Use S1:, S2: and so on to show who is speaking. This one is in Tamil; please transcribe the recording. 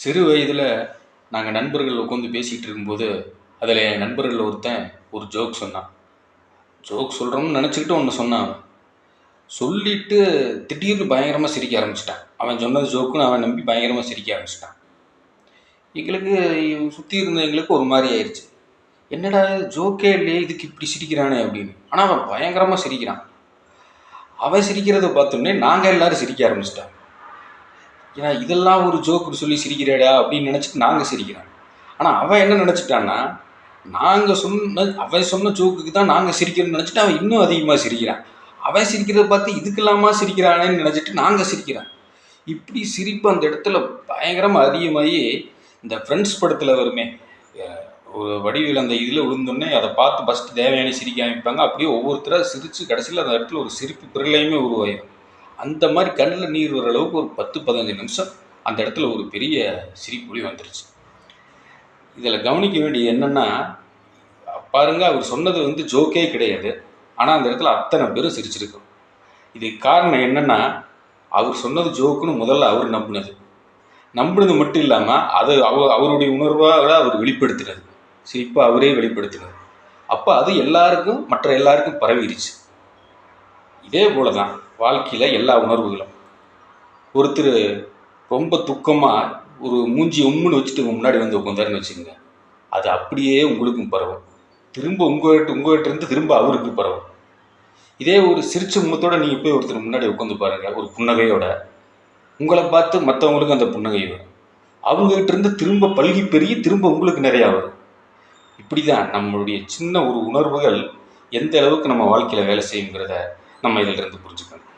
S1: சிறு வயதில் நாங்கள் நண்பர்கள் உட்காந்து பேசிகிட்டு இருக்கும்போது அதில் என் நண்பர்கள் ஒருத்தன் ஒரு ஜோக் சொன்னான். ஜோக் சொல்கிறோம்னு நினச்சிக்கிட்டு ஒன்று சொன்னான். சொல்லிட்டு திடீர்னு பயங்கரமாக சிரிக்க ஆரம்பிச்சிட்டான். அவன் சொன்னது ஜோக்குன்னு அவன் நம்பி பயங்கரமாக சிரிக்க ஆரம்பிச்சிட்டான். எங்களுக்கு சுற்றி இருந்த எங்களுக்கு ஒரு மாதிரி ஆயிடுச்சு என்னடா ஜோக்கே இல்லையே இதுக்கு இப்படி சிரிக்கிறானே அப்படின்னு. ஆனால் அவன் பயங்கரமாக சிரிக்கிறான். அவன் சிரிக்கிறத பார்த்தோன்னே நாங்கள் எல்லோரும் சிரிக்க ஆரம்பிச்சிட்டான் ஏன்னா இதெல்லாம் ஒரு ஜோக்குன்னு சொல்லி சிரிக்கிறாடா அப்படின்னு நினச்சிட்டு நாங்கள் சிரிக்கிறோம். ஆனால் அவன் என்ன நினச்சிட்டான்னா நாங்கள் சொன்ன அவன் சொன்ன ஜோக்குக்கு தான் நாங்கள் சிரிக்கிறோம்னு நினச்சிட்டு அவன் இன்னும் அதிகமாக சிரிக்கிறான். அவன் சிரிக்கிறத பார்த்து இதுக்கெல்லாமா சிரிக்கிறானேன்னு நினச்சிட்டு நாங்கள் சிரிக்கிறோம். இப்படி சிரிப்பு அந்த இடத்துல பயங்கரமாக அதிகமாகி இந்த ஃப்ரெண்ட்ஸ் படத்தில் வருமே ஒரு வடிவில் அந்த இதில் விழுந்தோடனே அதை பார்த்து ஃபஸ்ட்டு தேவையான சிரிக்க ஆரம்பிப்பாங்க. அப்படியே ஒவ்வொருத்தராக சிரித்து கடைசியில் அந்த இடத்துல ஒரு சிரிப்பு பிறலையுமே உருவாயிடும் அந்த மாதிரி கண்ணில் நீர் வர அளவுக்கு ஒரு பத்து பதினஞ்சு நிமிஷம் அந்த இடத்துல ஒரு பெரிய சிரிப்புலி வந்துருச்சு. இதில் கவனிக்க வேண்டியது என்னென்னா பாருங்க அவர் சொன்னது வந்து ஜோக்கே கிடையாது. ஆனால் அந்த இடத்துல அத்தனை பேரும் சிரிச்சிருக்கோம். இதுக்கு காரணம் என்னென்னா அவர் சொன்னது ஜோக்குன்னு முதல்ல அவர் நம்பினது. நம்பினது மட்டும் இல்லாமல் அது அவ அவருடைய உணர்வாக அவர் வெளிப்படுத்தினது. சிரிப்பை அவரே வெளிப்படுத்தினது அப்போ அது எல்லாருக்கும் மற்ற எல்லாருக்கும் பரவிடுச்சு இதே போல தான் வாழ்க்கையில் எல்லா உணர்வுகளும். ஒருத்தர் ரொம்ப துக்கமாக ஒரு மூஞ்சி உம்முன்னு வச்சுட்டு உங்கள் முன்னாடி வந்து உட்காந்தாருன்னு வச்சுக்கோங்க. அது அப்படியே உங்களுக்கும் பரவும். திரும்ப உங்கள்கிட்ட உங்கள்கிட்ட இருந்து திரும்ப அவருக்கு பரவும். இதே ஒரு சிரிச்ச முகத்தோடு நீங்கள் போய் ஒருத்தர் முன்னாடி உட்காந்து பாருங்க ஒரு புன்னகையோட. உங்களை பார்த்து மற்றவங்களுக்கு அந்த புன்னகை வரும். அவங்ககிட்ட இருந்து திரும்ப பல்கி பெருகி திரும்ப உங்களுக்கு நிறையா வரும். இப்படி தான் நம்மளுடைய சின்ன ஒரு உணர்வுகள் எந்த அளவுக்கு நம்ம வாழ்க்கையில் வேலை செய்யுங்கிறத நம்ம இதிலிருந்து இருந்து புரிஞ்சுக்கணும்